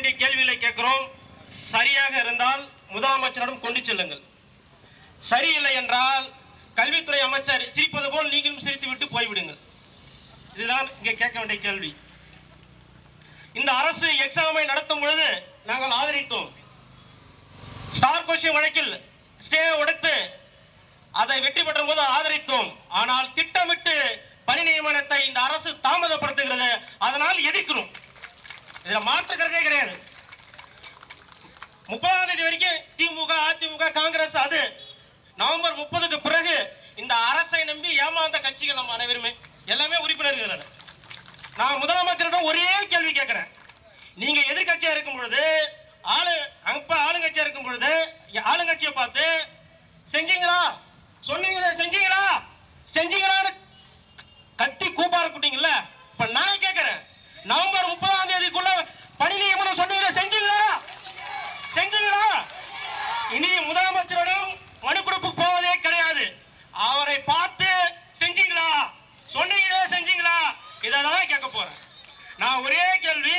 வேண்டிய கேள்விகளை கேட்கிறோம். சரியாக இருந்தால் முதலமைச்சரிடம் கொண்டு செல்லுங்கள். சரியில்லை என்றால் கல்வித்துறை அமைச்சர் சிரிப்பது போல் நீங்களும் சிரித்துவிட்டு போய்விடுங்கள். இதுதான் இங்கே கேட்க வேண்டிய கேள்வி. இந்த அரசு எக்ஸாமை நடத்தும் பொழுது நாங்கள் ஆதரித்தோம். ஸ்டார் கொஸ்டின் வழக்கில் ஸ்டே உடைத்து அதை வெற்றி பெற்ற போது ஆதரித்தோம். ஆனால் திட்டமிட்டு பணி நியமனத்தை இந்த அரசு தாமதப்படுத்துகிறது. அதனால் எதிர்க்கிறோம். இதுல மாற்றுக்கிறதே கிடையாது. முப்பதாம் தேதி வரைக்கும் திமுக அதிமுக காங்கிரஸ் அது. நவம்பர் முப்பதுக்கு பிறகு இந்த அரசை நம்பி ஏமாந்த கட்சிகள் நம்ம அனைவருமே. எல்லாமே உறுப்பினர்கள் நான் முதலமைச்சரிடம் ஒரே கேள்வி கேட்கிறேன். நீங்க எதிர்க்கட்சியா இருக்கும் பொழுது ஆளு அப்ப ஆளுங்கட்சியா இருக்கும் பொழுது ஆளுங்கட்சியை பார்த்து செஞ்சீங்களா? சொன்னீங்களே செஞ்சீங்களா செஞ்சீங்களான்னு கத்தி கூப்பார குட்டிங்கல்ல இப்ப நான் கேட்கிறேன் நவம்பர் முப்பதாம் தேதிக்குள்ள பணி நியமனம் சொன்னீங்களா செஞ்சீங்களா செஞ்சீங்களா இனி முதலமைச்சரிடம் மனு கொடுப்பு போவதே கிடையாது அவரை பார்த்து செஞ்சீங்களா சொன்னீங்களா செஞ்சீங்களா இதெல்லாம் கேட்க போறேன் நான் ஒரே கேள்வி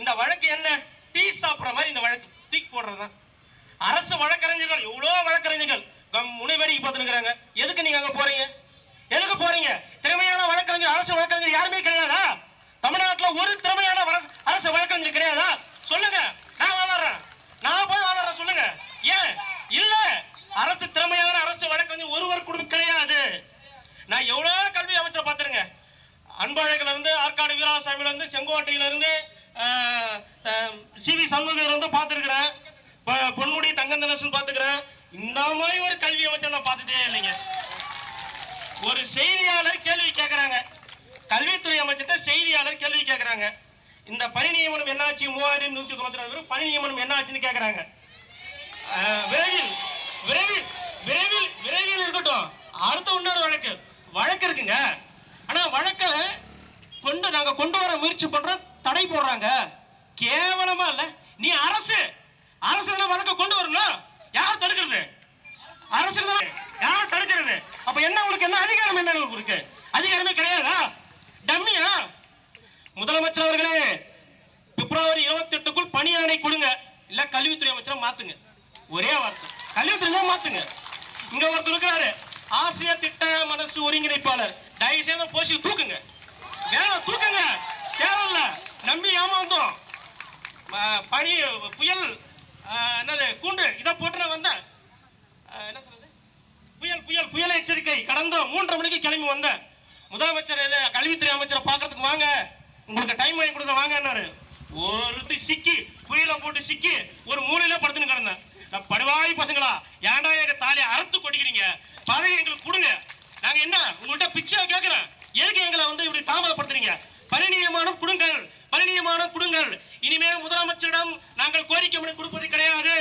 இந்த வழக்கு என்ன? டீ சாப்பிட்ற மாதிரி இந்த வழக்கு. தூக்கி போடுறதுதான். அரசு வழக்கறிஞர்கள் எவ்வளோ வழக்கறிஞர்கள்? முனைவரிக்கு பார்த்துருக்குறாங்க எதுக்கு நீங்க அங்க போறீங்க? எதுக்கு போறீங்க? திறமையான வழக்கறிஞர் அரசு வழக்கறிஞர் யாருமே கிடையாதா? தமிழ்நாட்டில் ஒரு திறமையான அரசு வழக்கறிஞர் கிடையாதா? சொல்லுங்க நான் வாழறேன் நான் போய் வாழறேன் சொல்லுங்க ஏன் இல்ல அரசு திறமையான அரசு வழக்கறிஞர் ஒருவர் கூட கிடையாது நான் எவ்வளவு கல்வி அமைச்சர் பார்த்துருங்க அன்பழகுல இருந்து ஆற்காடு வீராசாமியில இருந்து இருந்து சி வி சண்முகிலிருந்து பார்த்துருக்குறேன். பொன்முடி தங்கந்தனசன் பார்த்துக்கிறேன். இந்த மாதிரி ஒரு கல்வி அமைச்சர் நான் பார்த்ததே இல்லைங்க. ஒரு செய்தியாளர் கேள்வி கேட்குறாங்க. கல்வித்துறை அமைச்சர்கிட்ட செய்தியாளர் கேள்வி கேட்குறாங்க. இந்த பணி நியமனம் என்னாச்சு? மூவாயிரம் நூற்றி தொண்ணூற்றி நாலு பேர் பணி நியமனம் என்னாச்சுன்னு கேட்குறாங்க. விரைவில் விரைவில் விரைவில் விரைவில் இருக்கட்டும். அடுத்த இன்னொரு வழக்கு. வழக்கு இருக்குங்க. ஆனா வழக்கில் கொண்டு நாங்க கொண்டு வர முயற்சி பண்றோம் தடை போடுறாங்க. கேவலமா இல்ல. நீ அரசு. அரசு தானே வழக்க கொண்டு வரணும். யார் தடுக்கிறது? அரசு தானே. யார் தடுக்கிறது? அப்ப என்ன உங்களுக்கு என்ன அதிகாரம் என்ன உங்களுக்கு? இருக்கு அதிகாரமே கிடையாதா? டம்மியா? முதலமைச்சர் அவர்களே பிப்ரவரி இருபத்தி எட்டுக்குள் பணி ஆணை கொடுங்க. இல்ல கல்வித்துறை அமைச்சரை மாத்துங்க. ஒரே வார்த்தை. கல்வித்துறை மாத்துங்க. இங்க ஒருத்தர் இருக்கிறாரு. ஆசிரியர் திட்ட மனசு ஒருங்கிணைப்பாளர். தயவு செய்து போசி தூக்குங்க. வேணும் தூக்குங்க. தேவையில்ல. நம்பி ஏமாந்தோம். பனி புயல் என்னது கூண்டு இதை போட்டு நான் வந்தேன். என்ன சொல்றது? புயல் புயல் புயல் எச்சரிக்கை. கடந்த மூன்றரை மணிக்கு கிளம்பி வந்தேன். முதலமைச்சர் இது கல்வித்துறை அமைச்சரை பார்க்கறதுக்கு வாங்க. உங்களுக்கு டைம் வாங்கி கொடுங்க வாங்கன்னாரு ஒரு சிக்கி புயல போட்டு சிக்கி ஒரு மூலையில படுத்துன்னு கிடந்தேன். படுவாய் பசங்களா ஏன்டா எங்க தாலியை அறுத்து கொடிக்கிறீங்க பதவி எங்களுக்கு கொடுங்க. நாங்க என்ன உங்கள்கிட்ட பிச்சை கேட்கிறேன் எதுக்கு எங்களை வந்து இப்படி தாமதப்படுத்துறீங்க? பணி கொடுங்கள் பணி கொடுங்கள். இனிமேல் முதலமைச்சரிடம் நாங்கள் கோரிக்கை மனு கொடுப்பது கிடையாது.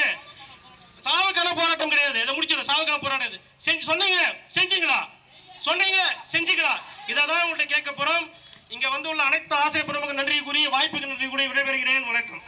சாவுக்கான போராட்டம் கிடையாது. இதை முடிச்சிடும் சாவுக்கான போராட்டம் இது. செஞ்சு சொன்னீங்க செஞ்சீங்களா? சொன்னீங்க செஞ்சீங்களா? இதை தான் உங்கள்கிட்ட கேட்க போறோம். இங்க வந்து உள்ள அனைத்து ஆசிரியர் பெருமக்கள் நன்றி கூறி வாய்ப்புக்கு நன்றி கூறி விடைபெறுகிறேன். வணக்கம்.